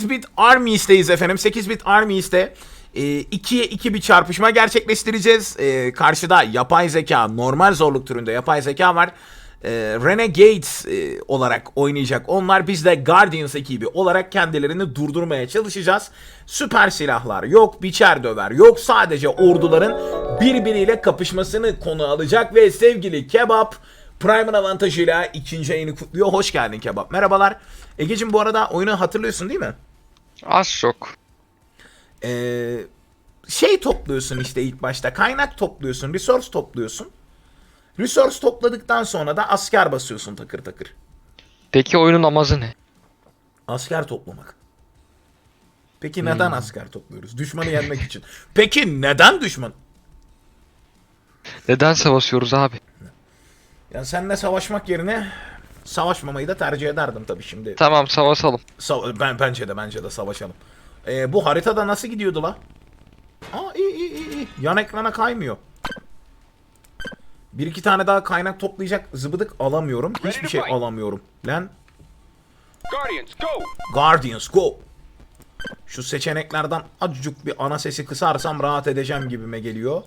8-bit Armies'teyiz efendim. 8-bit Armies'te e, 2'ye 2 bir çarpışma gerçekleştireceğiz. E, karşıda yapay zeka, normal zorluk türünde yapay zeka var. E, Renegades olarak oynayacak onlar. Biz de Guardians ekibi olarak kendilerini durdurmaya çalışacağız. Süper silahlar yok, biçer döver yok. Sadece orduların birbiriyle kapışmasını konu alacak ve sevgili Kebap Prime'ın avantajıyla ikinci ayını kutluyor. Hoş geldin Kebap. Merhabalar. Egeciğim bu arada oyunu hatırlıyorsun değil mi? Az çok. Ee, şey topluyorsun işte ilk başta. Kaynak topluyorsun. Resource topluyorsun. Resource topladıktan sonra da asker basıyorsun takır takır. Peki oyunun amacı ne? Asker toplamak. Peki neden asker topluyoruz? Düşmanı yenmek için. Peki neden düşman? Neden savaşıyoruz abi? Yani seninle savaşmak yerine savaşmamayı da tercih ederdim tabii şimdi. Tamam savaşalım. Sa- ben bence de bence de savaşalım. Ee, bu haritada nasıl gidiyordu la? Aa iyi iyi iyi. iyi. Yan ekrana kaymıyor. Bir iki tane daha kaynak toplayacak zıbıdık alamıyorum. Hiçbir şey alamıyorum. Lan Guardians, go! Guardians go. Şu seçeneklerden acıcık bir ana sesi kısarsam rahat edeceğim gibime geliyor.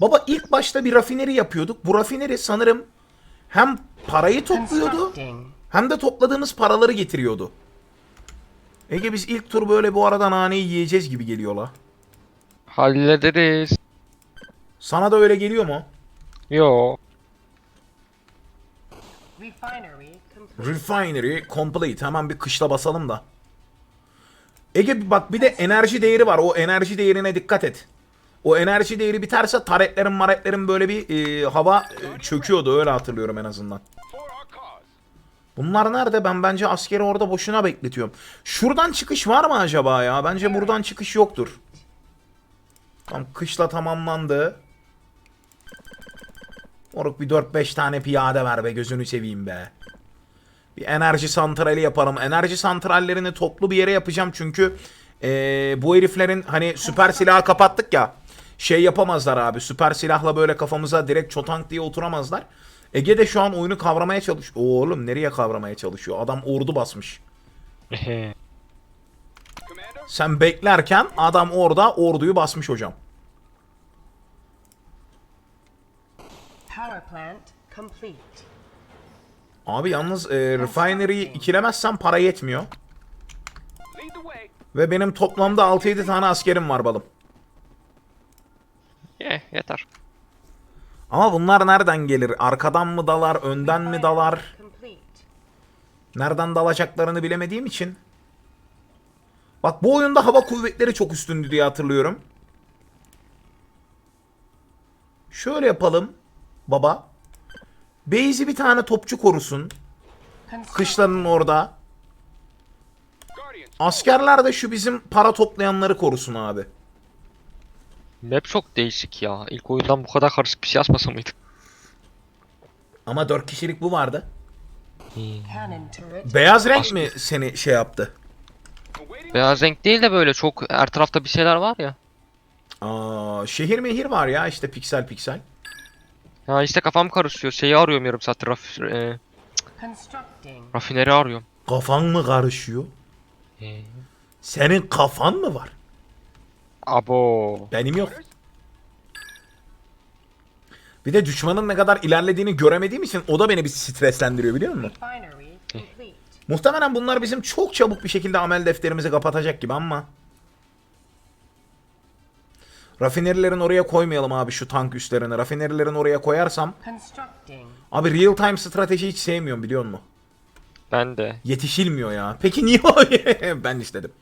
Baba ilk başta bir rafineri yapıyorduk. Bu rafineri sanırım hem parayı topluyordu hem de topladığımız paraları getiriyordu. Ege biz ilk tur böyle bu arada naneyi yiyeceğiz gibi geliyor la. Hallederiz. Sana da öyle geliyor mu? Yo. Refinery complete. Refinery complete. Hemen bir kışla basalım da. Ege bak bir de enerji değeri var. O enerji değerine dikkat et. O enerji değeri biterse taretlerin maretlerin böyle bir e, hava e, çöküyordu. Öyle hatırlıyorum en azından. Bunlar nerede? Ben bence askeri orada boşuna bekletiyorum. Şuradan çıkış var mı acaba ya? Bence buradan çıkış yoktur. Tam kışla tamamlandı. Moruk bir 4-5 tane piyade ver be gözünü seveyim be. Bir enerji santrali yapalım. Enerji santrallerini toplu bir yere yapacağım çünkü eee, bu heriflerin hani süper silahı kapattık ya. Şey yapamazlar abi. Süper silahla böyle kafamıza direkt çotank diye oturamazlar. Ege de şu an oyunu kavramaya çalış. Oğlum nereye kavramaya çalışıyor? Adam ordu basmış. Sen beklerken adam orada orduyu basmış hocam. Power plant complete. Abi yalnız e, refinery'yi ikilemezsem para yetmiyor. Ve benim toplamda 6-7 tane askerim var balım. Ye yeter. Ama bunlar nereden gelir? Arkadan mı dalar, önden mi dalar? Nereden dalacaklarını bilemediğim için. Bak bu oyunda hava kuvvetleri çok üstündü diye hatırlıyorum. Şöyle yapalım baba. Base'i bir tane topçu korusun. Kışlanın orada. Askerler de şu bizim para toplayanları korusun abi. Map çok değişik ya. İlk oyundan bu kadar karışık bir şey yazmasa mıydık? Ama 4 kişilik bu vardı. Turret. Beyaz renk mi seni şey yaptı? Beyaz renk değil de böyle çok her tarafta bir şeyler var ya. Aa, şehir mehir var ya işte piksel piksel. Ya işte kafam karışıyor. Şeyi arıyorum yarım saattir. Raf e, Constructing. rafineri arıyorum. Kafan mı karışıyor? E, Senin kafan mı var? Abo. Benim yok. Bir de düşmanın ne kadar ilerlediğini göremediğim için o da beni bir streslendiriyor biliyor musun? Muhtemelen bunlar bizim çok çabuk bir şekilde amel defterimizi kapatacak gibi ama. Rafinerilerin oraya koymayalım abi şu tank üslerini. Rafinerilerin oraya koyarsam abi real time strateji hiç sevmiyorum biliyor musun? Ben de. Yetişilmiyor ya. Peki niye ben istedim.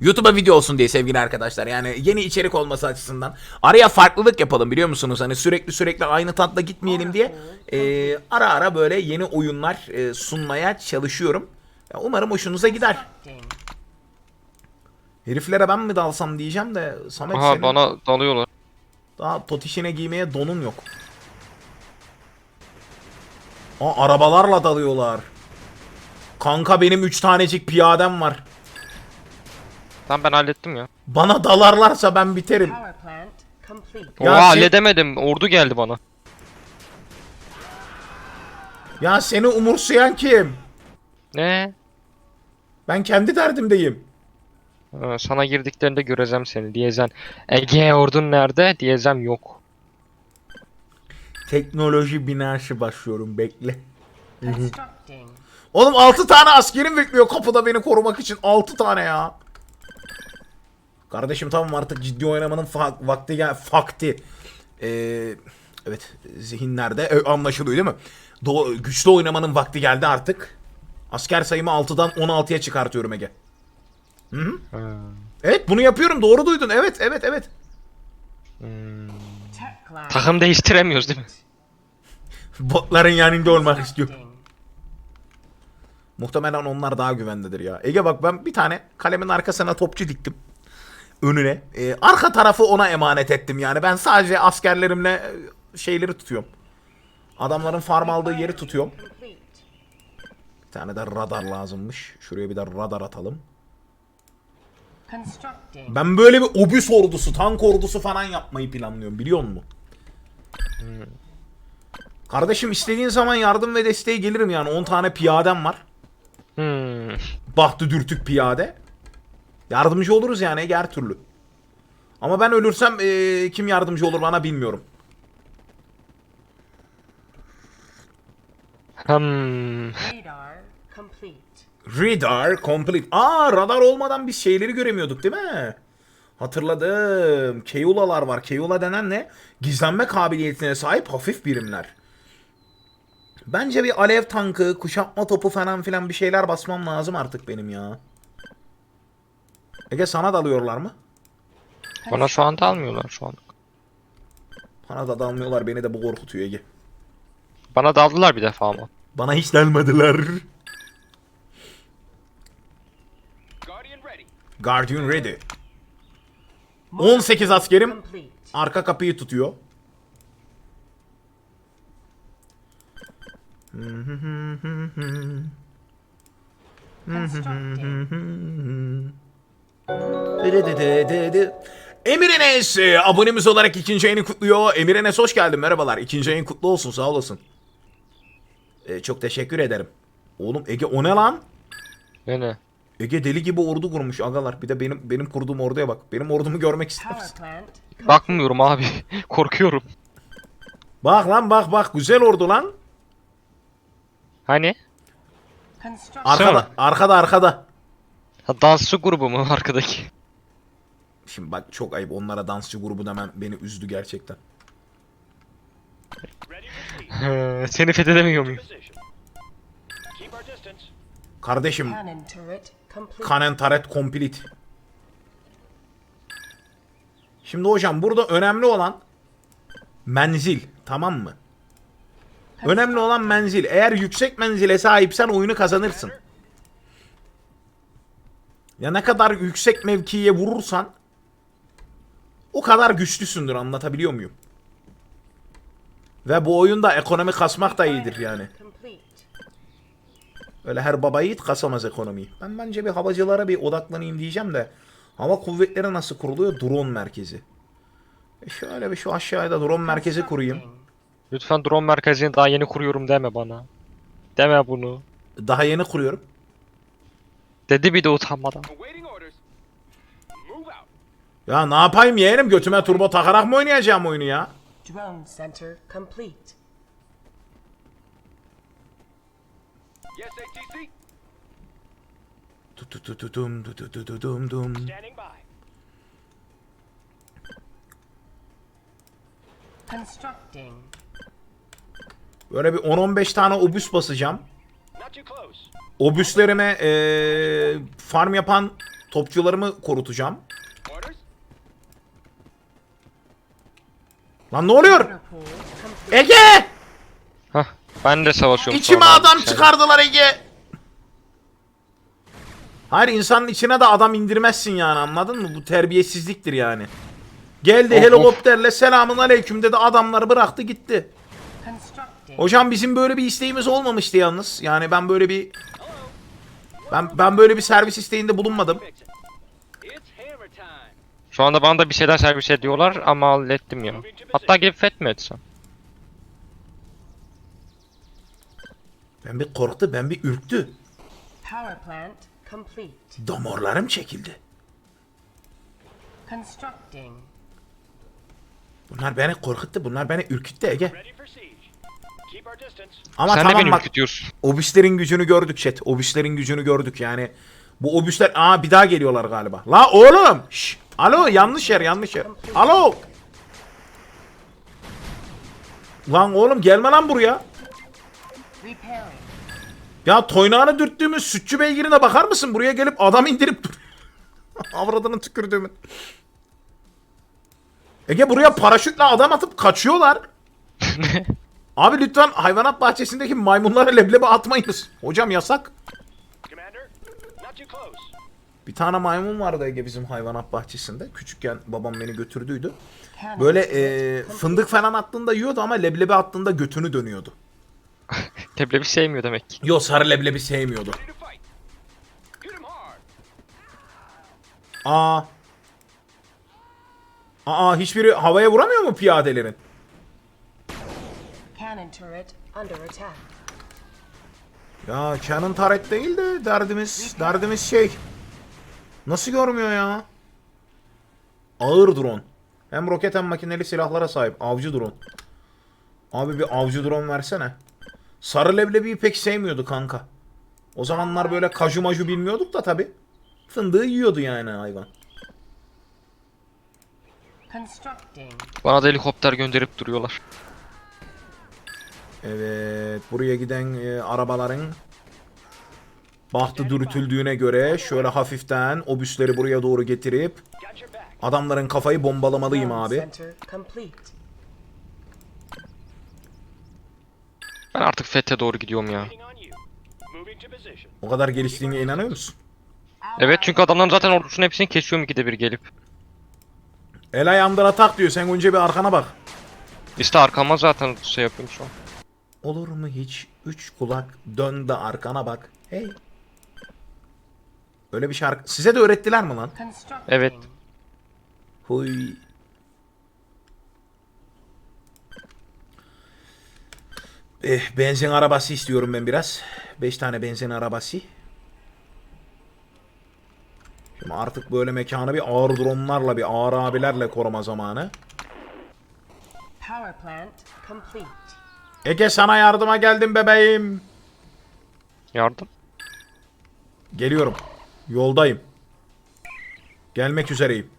YouTube'a video olsun diye sevgili arkadaşlar. Yani yeni içerik olması açısından. Araya farklılık yapalım biliyor musunuz? Hani sürekli sürekli aynı tatla gitmeyelim diye. e, ara ara böyle yeni oyunlar e, sunmaya çalışıyorum. Ya umarım hoşunuza gider. Heriflere ben mi dalsam diyeceğim de Samet Aha senin bana dalıyorlar. daha totişine giymeye donun yok. Aa arabalarla dalıyorlar. Kanka benim 3 tanecik piyadem var. Tamam ben hallettim ya. Bana dalarlarsa ben biterim. Complete. Ya Oha şey- halledemedim. Ordu geldi bana. Ya seni umursayan kim? Ne? Ben kendi derdimdeyim. Ee, Sana girdiklerinde göreceğim seni diyeceğim. Ege ordun nerede? Diyeceğim yok. Teknoloji binası başlıyorum bekle. Oğlum 6 tane askerim bekliyor kapıda beni korumak için. 6 tane ya. Kardeşim tamam artık ciddi oynamanın fa- vakti gel fakti. Ee, evet zihinlerde e, anlaşılıyor değil mi? Do- güçlü oynamanın vakti geldi artık. Asker sayımı 6'dan 16'ya çıkartıyorum Ege. Evet bunu yapıyorum doğru duydun. Evet evet evet. Lab. Takım değiştiremiyoruz değil mi? Botların yanında olmak istiyor. Muhtemelen onlar daha güvendedir ya. Ege bak ben bir tane kalemin arkasına topçu diktim. Önüne. Ee, arka tarafı ona emanet ettim yani. Ben sadece askerlerimle e, şeyleri tutuyorum. Adamların farm aldığı yeri tutuyorum. Bir tane de radar lazımmış. Şuraya bir de radar atalım. Ben böyle bir obüs ordusu, tank ordusu falan yapmayı planlıyorum biliyor musun? Kardeşim istediğin zaman yardım ve desteğe gelirim yani. 10 tane piyadem var. Hmm. Bahtı dürtük piyade. Yardımcı oluruz yani Ege her türlü. Ama ben ölürsem eee, kim yardımcı olur bana bilmiyorum. Hmm. Radar complete. Radar complete. Aa radar olmadan biz şeyleri göremiyorduk değil mi? Hatırladım. Keulalar var. Keula denen ne? Gizlenme kabiliyetine sahip hafif birimler. Bence bir alev tankı, kuşatma topu falan filan bir şeyler basmam lazım artık benim ya. Ege sana dalıyorlar mı? Bana şu anda almıyorlar şu an. Bana da dalmıyorlar. Beni de bu korkutuyor Ege. Bana daldılar bir defa ama. Bana hiç dalmadılar. Guardian ready. Guardian ready. 18 askerim arka kapıyı tutuyor. Emir Enes e, abonemiz olarak ikinci ayını kutluyor. Emir Enes hoş geldin merhabalar. İkinci ayın kutlu olsun sağ olasın. E, çok teşekkür ederim. Oğlum Ege o ne lan? Ne ne? Ege deli gibi ordu kurmuş agalar. Bir de benim benim kurduğum orduya bak. Benim ordumu görmek ister misin? Bakmıyorum abi. Korkuyorum. Bak lan bak bak güzel ordu lan. Hani? Arkada arkada arkada. Ha, dansçı grubu mu arkadaki? Şimdi bak çok ayıp onlara dansçı grubu demen beni üzdü gerçekten. Seni fethedemiyor muyum? Kardeşim Cannon turret complete. Kanen taret complete. Şimdi hocam burada önemli olan menzil tamam mı? Önemli olan menzil. Eğer yüksek menzile sahipsen oyunu kazanırsın. Ya ne kadar yüksek mevkiye vurursan o kadar güçlüsündür anlatabiliyor muyum? Ve bu oyunda ekonomi kasmak da iyidir yani. Öyle her baba yiğit kasamaz ekonomiyi. Ben bence bir havacılara bir odaklanayım diyeceğim de. Hava kuvvetleri nasıl kuruluyor? Drone merkezi. E şöyle bir şu aşağıda drone merkezi kurayım. Lütfen drone merkezini daha yeni kuruyorum deme bana. Deme bunu. Daha yeni kuruyorum. Dedi bir de utanmadan. Ya ne yapayım yeğenim götüme turbo takarak mı oynayacağım oyunu ya? Drone center complete. Yes, ATC. Tu tu tu tu tum, tu tu tu tu tum tum. Standing by. Constructing. Böyle bir 10-15 tane obüs basacağım. Not too close. Obüslerime eee, farm yapan topçularımı korutacağım. Lan ne oluyor? Ege! Hah. Ben de savaşıyorum. İçime sonra. adam çıkardılar Ege. Hayır insanın içine de adam indirmezsin yani anladın mı? Bu terbiyesizliktir yani. Geldi Of, of. helikopterle selamun aleyküm dedi adamları bıraktı gitti. Hocam bizim böyle bir isteğimiz olmamıştı yalnız. Yani ben böyle bir ben ben böyle bir servis isteğinde bulunmadım. Şu anda bana da bir şeyler servis ediyorlar ama hallettim ya. Hatta gelip feth mi etsem? Ben bir korktu, ben bir ürktü. Power plant complete. Damarlarım çekildi. Constructing. Bunlar beni korkuttu. Bunlar beni ürküttü Ege. Ama Sen de tamam beni bak. ürkütüyorsun. Obüslerin gücünü gördük chat. Obüslerin gücünü gördük yani. Bu obüsler aa bir daha geliyorlar galiba. La oğlum. Şş. Alo yanlış yer yanlış yer. Alo. Lan oğlum gelme lan buraya. Ya toynağını dürttüğümüz sütçü beygirine bakar mısın? Buraya gelip adam indirip dur. Avradını tükürdüğümün. Ege buraya paraşütle adam atıp kaçıyorlar. Abi lütfen hayvanat bahçesindeki maymunlara leblebi atmayınız. Hocam yasak. Bir tane maymun vardı Ege bizim hayvanat bahçesinde. Küçükken babam beni götürdüydü. Böyle e, fındık falan attığında yiyordu ama leblebi attığında götünü dönüyordu. Leblebi sevmiyor demek ki. Yo sarı leblebi sevmiyordu. Aa. Aa hiçbiri havaya vuramıyor mu piyadelerin? Cannon turret under attack. Ya cannon turret değil de derdimiz derdimiz şey. Nasıl görmüyor ya? Ağır drone. Hem roket hem makineli silahlara sahip. Avcı drone. Abi bir avcı drone versene. Sarı leblebiyi pek sevmiyordu kanka. O zamanlar böyle kaju maju bilmiyorduk da tabi. Fındığı yiyordu yani hayvan. Constructing. Bana da helikopter gönderip duruyorlar. Evet, buraya giden e, arabaların bahtı dürütüldüğüne göre şöyle hafiften obüsleri buraya doğru getirip adamların kafayı bombalamalıyım abi. Ben artık FET'e doğru gidiyorum ya. O kadar geliştiğine inanıyor musun? Evet çünkü adamların zaten ordusunun hepsini kesiyorum ikide bir gelip. El ayağımdan atak diyor. Sen önce bir arkana bak. İşte arkama zaten şey yapıyorum şu an. Olur mu hiç? Üç kulak dön de arkana bak. Hey. Öyle bir şarkı. Size de öğrettiler mi lan? Evet. Huy. Eh, benzin arabası istiyorum ben biraz. 5 tane benzin arabası. Şimdi artık böyle mekanı bir ağır dronlarla, bir ağır abilerle koruma zamanı. Power plant complete. Ege sana yardıma geldim bebeğim. Yardım. Geliyorum. Yoldayım. Gelmek üzereyim.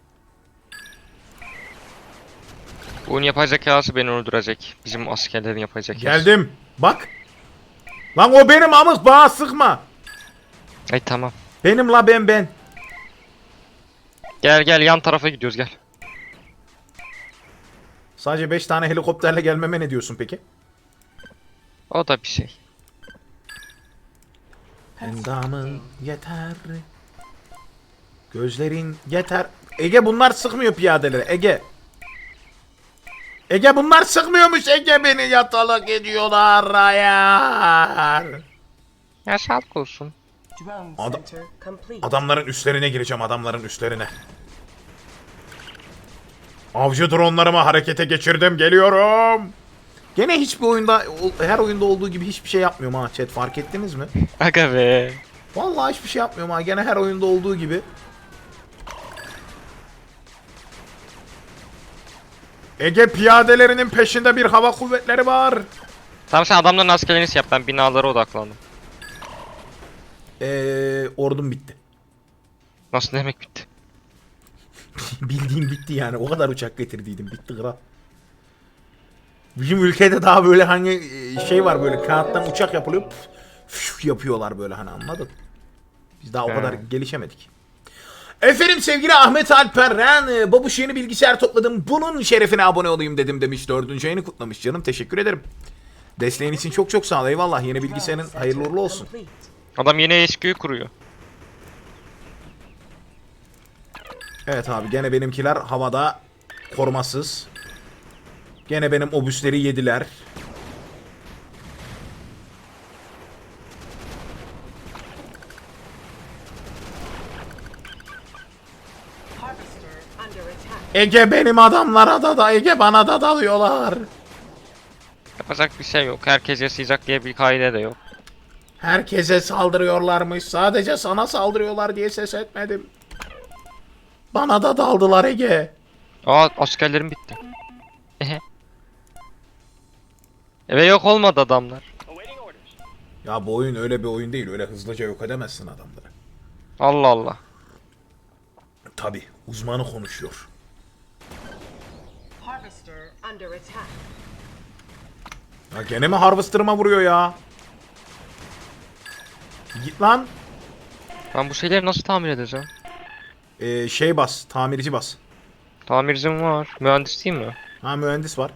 Bu yapay zekası beni öldürecek. Bizim askerlerin yapay zekası. Geldim. Bak. Lan o benim amık bana sıkma. Ay tamam. Benim la ben ben. Gel gel yan tarafa gidiyoruz gel. Sadece 5 tane helikopterle gelmeme ne diyorsun peki? O da bir şey. Endamın yeter. Gözlerin yeter. Ege bunlar sıkmıyor piyadeleri. Ege. Ege bunlar sıkmıyormuş. Ege beni yatalak ediyorlar. Hayır. Ya sağlık olsun. Adam-. Adamların üstlerine gireceğim adamların üstlerine. Avcı dronlarımı harekete geçirdim. Geliyorum. Gene hiçbir oyunda her oyunda olduğu gibi hiçbir şey yapmıyorum ha chat fark ettiniz mi? Aga be. Vallahi hiçbir şey yapmıyorum ha. Gene her oyunda olduğu gibi. Ege piyadelerinin peşinde bir hava kuvvetleri var. Tamam sen adamların askerlerini yap ben binalara odaklandım. Eee ordum bitti. Nasıl demek bitti? Bildiğim bitti yani. O kadar uçak getirdiydim. Bitti kral. Bizim ülkede daha böyle hani e, şey var böyle kağıttan uçak yapılıyor. püf, püf yapıyorlar böyle hani anladın? Biz daha o He. kadar gelişemedik. Efendim sevgili Ahmet Alperen, e, babuş yeni bilgisayar topladım. Bunun şerefine abone olayım dedim demiş. Dördüncü ayını kutlamış canım. Teşekkür ederim. Desteğin için çok çok sağ ol. Eyvallah. Yeni bilgisayarın hayırlı uğurlu olsun. Adam yeni eskiyi kuruyor. Evet abi gene benimkiler havada korumasız. Gene benim obüsleri yediler. Ege benim adamlara da da Ege bana da dalıyorlar. Yapacak bir şey yok. Herkes yaşayacak diye bir kaide de yok. Herkese saldırıyorlarmış. Sadece sana saldırıyorlar diye ses etmedim. Bana da daldılar Ege. Aa askerlerim bitti. Eve yok olmadı adamlar. Ya bu oyun öyle bir oyun değil. Öyle hızlıca yok edemezsin adamları. Allah Allah. Tabi uzmanı konuşuyor. Harvester under attack. Ya gene mi Harvester'ıma vuruyor ya? Git lan. Ben bu şeyleri nasıl tamir edeceğim? Ee, şey bas. Tamirci bas. Tamircim var. Mühendis değil mi? Ha mühendis var.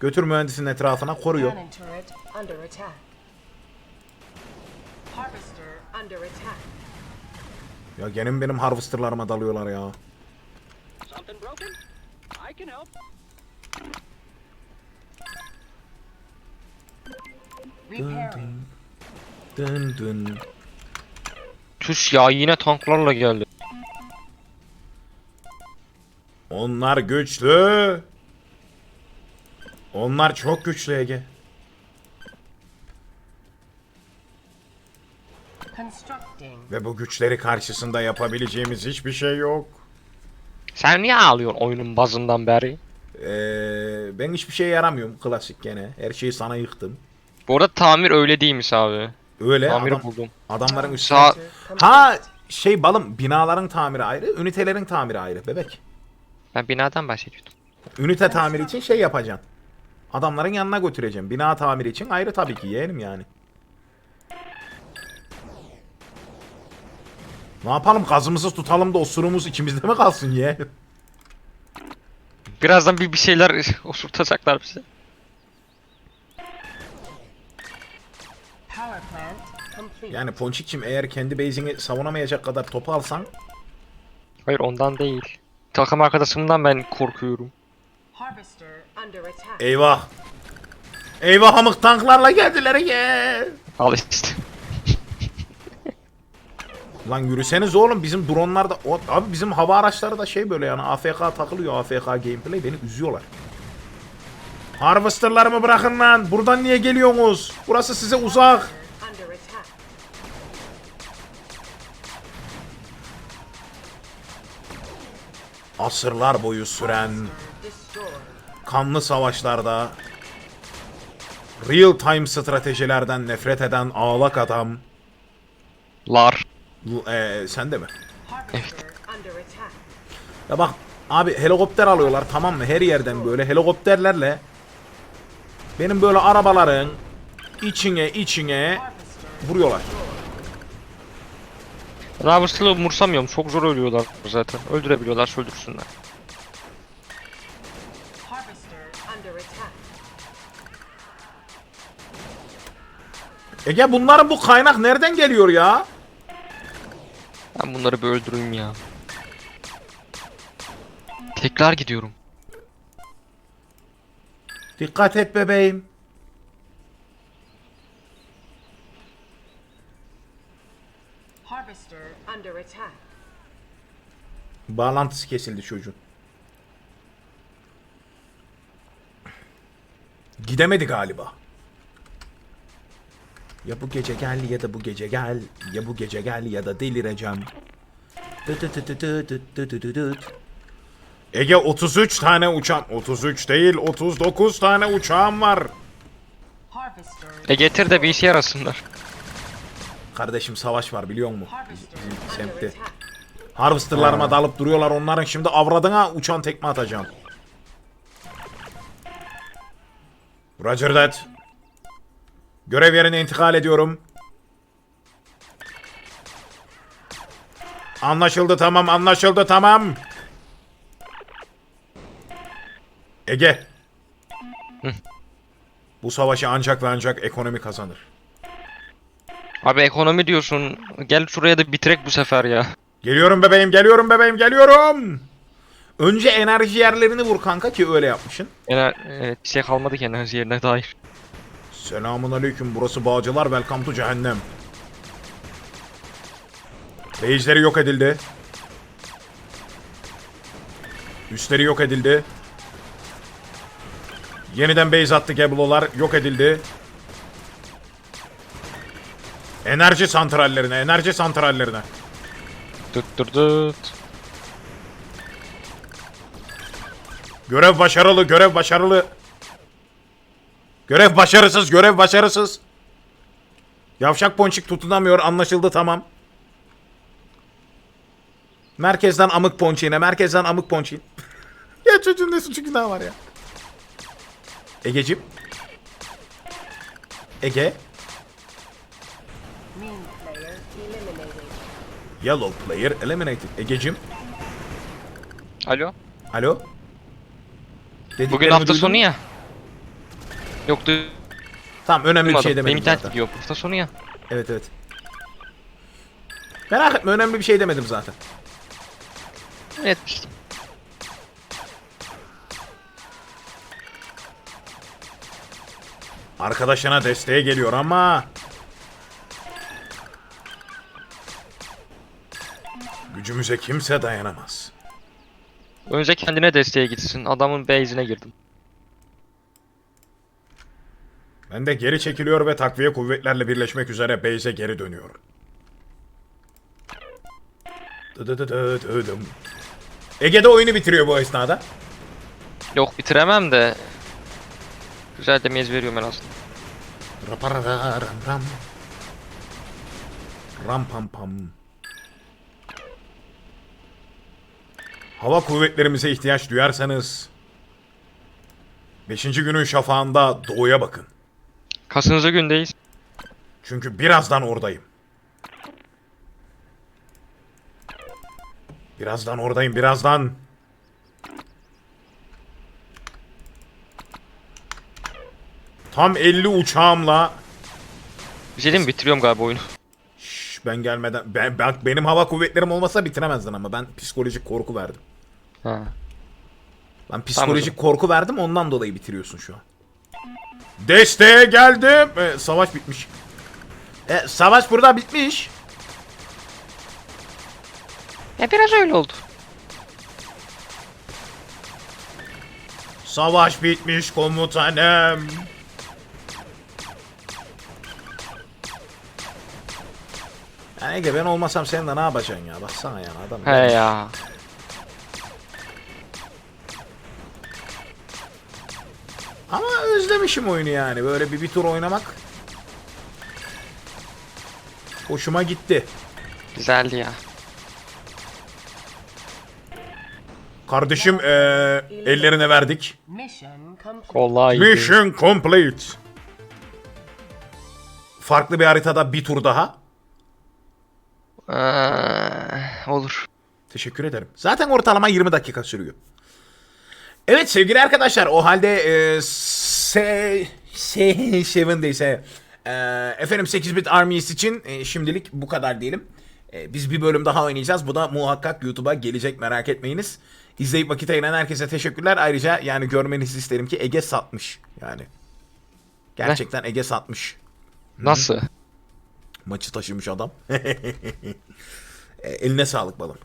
Götür mühendisinin etrafına koruyor. Ya gene benim harvesterlarıma dalıyorlar ya. Dın dın. Dın dın. Tüş ya yine tanklarla geldi. Onlar güçlü. Onlar çok güçlü Ege. Ve bu güçleri karşısında yapabileceğimiz hiçbir şey yok. Sen niye ağlıyorsun oyunun bazından beri? Ee, ben hiçbir şeye yaramıyorum klasik gene. Her şeyi sana yıktım. Bu arada tamir öyle değilmiş abi. Öyle Tamiri adam, buldum. adamların üstüne... Sağ... Ha şey balım binaların tamiri ayrı, ünitelerin tamiri ayrı bebek. Ben binadan bahsediyordum. Ünite tamiri için şey yapacaksın. Adamların yanına götüreceğim. Bina tamiri için ayrı tabii ki yeğenim yani. Ne yapalım gazımızı tutalım da osurumuz ikimizde mi kalsın yeğenim? Birazdan bir, bir şeyler osurtacaklar bize. Power plant complete. Yani Ponçikçim eğer kendi base'ini savunamayacak kadar topu alsan Hayır ondan değil. Takım arkadaşımdan ben korkuyorum. Harvester under attack. eyvah. Eyvah hamık tanklarla geldiler ye. Al işte. Lan yürüseniz oğlum bizim dronlar da o, abi bizim hava araçları da şey böyle yani AFK takılıyor AFK gameplay beni üzüyorlar. Harvester'larımı bırakın lan. Buradan niye geliyorsunuz? Burası size uzak. Asırlar boyu süren. Kanlı savaşlarda real time stratejilerden nefret eden ağlak adam Lar. L- ee, sen de mi? Attack. Ya bak abi helikopter alıyorlar tamam mı her yerden böyle helikopterlerle benim böyle arabaların içine içine vuruyorlar. Roberts'ı umursamıyorum. Çok zor ölüyorlar zaten. Öldürebiliyorlar, öldürsünler. Ege bunların bu kaynak nereden geliyor ya? Ben bunları bir öldüreyim ya. Tekrar gidiyorum. Dikkat et bebeğim. Harvester under attack. Bağlantısı kesildi çocuğun. Gidemedi galiba. Ya bu gece gel ya da bu gece gel. Ya bu gece gel ya da delireceğim. Ege 33 tane uçağım. 33 değil 39 tane uçağım var. E getir de bir işe yarasınlar. Kardeşim savaş var biliyor musun? Bizim semtte. Harvesterlarıma dalıp duruyorlar onların şimdi avradına uçan tekme atacağım. Roger that. Görev yerine intikal ediyorum. Anlaşıldı tamam anlaşıldı tamam. Ege. Bu savaşı ancak ve ancak ekonomi kazanır. Abi ekonomi diyorsun. Gel şuraya da bitirek bu sefer ya. Geliyorum bebeğim, geliyorum bebeğim, geliyorum. Önce enerji yerlerini vur kanka ki öyle yapmışsın. Ener evet, bir şey kalmadı ki enerji yerine dair. Selamun aleyküm, burası Bağcılar, welcome to cehennem. Base'leri yok edildi. Üstleri yok edildi. Yeniden base attı Geblo'lar, yok edildi. Enerji santrallerine, enerji santrallerine. Dıt dıt dıt. Görev başarılı, görev başarılı. Görev başarısız, görev başarısız. Yavşak ponçik tutunamıyor, anlaşıldı tamam. Merkezden amık ponçiğine, merkezden amık ponçiğin. ya çocuğun ne suçu günah var ya. Egeciğim. Ege. Yellow player eliminated. Egeciğim. Alo. Alo. Bugün Dediklerimi hafta duydun sonu ya. Yok Tamam önemli bir duymadım. şey Benim demedim internet zaten. gidiyor. Hafta sonu ya. Evet evet. Merak etme önemli bir şey demedim zaten. Evet. Arkadaşına desteğe geliyor ama... Gücümüze kimse dayanamaz. Önce kendine desteğe gitsin. Adamın base'ine girdim. Ben de geri çekiliyor ve takviye kuvvetlerle birleşmek üzere base'e geri dönüyor. Dıdıdıdıdıdım. Ege de oyunu bitiriyor bu esnada. Yok bitiremem de. Güzel mez veriyorum en azından. Raparararam ram. Ram pam pam. Hava kuvvetlerimize ihtiyaç duyarsanız 5. günün şafağında doğuya bakın. Kasıncı gündeyiz. Çünkü birazdan oradayım. Birazdan oradayım, birazdan. Tam 50 uçağımla Bir şey diyeyim? Bitiriyorum galiba oyunu. Şş, ben gelmeden ben, ben benim hava kuvvetlerim olmasa bitiremezdin ama ben psikolojik korku verdim. Ha. Ben psikolojik korku verdim ondan dolayı bitiriyorsun şu an. Desteğe geldim. Ee, savaş bitmiş. E, savaş burada bitmiş. Ya biraz öyle oldu. Savaş bitmiş komutanım. Ya Ege ben olmasam sen de ne yapacaksın ya? Baksana ya adam. He ya. Ama özlemişim oyunu yani. Böyle bir, bir tur oynamak. Hoşuma gitti. Güzeldi ya. Kardeşim eee ellerine verdik. Mission complete. Kolaydı. Mission complete. Farklı bir haritada bir tur daha. Ee, olur. Teşekkür ederim. Zaten ortalama 20 dakika sürüyor. Evet sevgili arkadaşlar o halde e, se, se, Seven'deyse e, efendim 8 bit Armies için e, şimdilik bu kadar diyelim. E, biz bir bölüm daha oynayacağız. Bu da muhakkak YouTube'a gelecek merak etmeyiniz. İzleyip vakit ayıran herkese teşekkürler. Ayrıca yani görmenizi isterim ki Ege satmış yani. Gerçekten Ege satmış. Nasıl? Maçı taşımış adam. E, Eline sağlık balım.